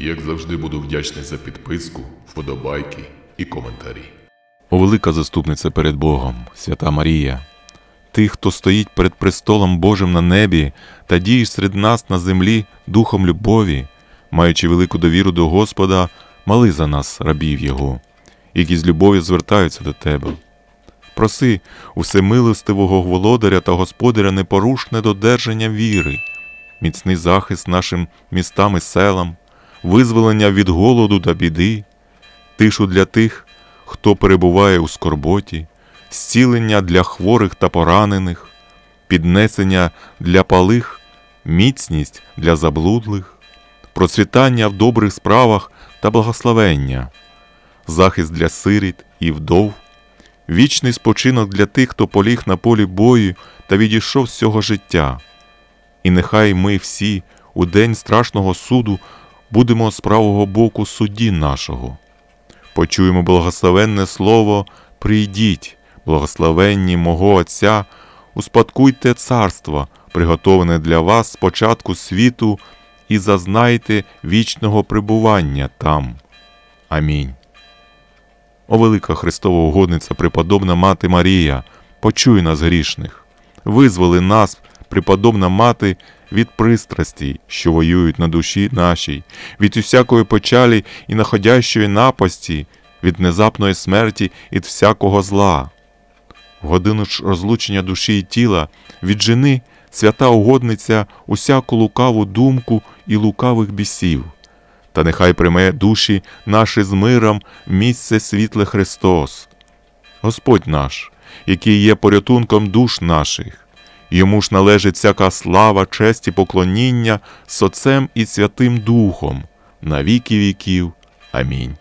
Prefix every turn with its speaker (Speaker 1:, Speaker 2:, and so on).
Speaker 1: Як завжди буду вдячний за підписку, вподобайки і коментарі.
Speaker 2: О велика заступниця перед Богом, свята Марія, ти, хто стоїть перед престолом Божим на небі та дієш серед нас на землі духом любові, маючи велику довіру до Господа, моли за нас, рабів Його, які з любов'ю звертаються до тебе. Проси у всемилостивого володаря та господаря непорушне додержання віри, міцний захист нашим містам і селам, визволення від голоду та біди, тишу для тих, хто перебуває у скорботі, зцілення для хворих та поранених, піднесення для палих, міцність для заблудлих, процвітання в добрих справах та благословення, захист для сиріт і вдов, вічний спочинок для тих, хто поліг на полі бою та відійшов з цього життя. І нехай ми всі у день страшного суду будемо з правого боку судді нашого. Почуємо благословенне слово Прийдіть, благословенні мого Отця, успадкуйте царство, приготоване для вас з початку світу, і зазнайте вічного пребування там. Амінь. О велика Христова угодниця, преподобна Мати Марія, почуй нас грішних, визволи нас, преподобна Мати, від пристрастей, що воюють на душі нашій, від усякої печалі і находящої напасті, від внезапної смерті і від всякого зла. В годину ж розлучення душі і тіла віджени, свята угодниця, усяку лукаву думку і лукавих бісів. Та нехай прийме душі наші з миром місце світле Христос. Господь наш, який є порятунком душ наших, йому ж належить всяка слава, честь і поклоніння з Отцем і Святим Духом на віки віків. Амінь.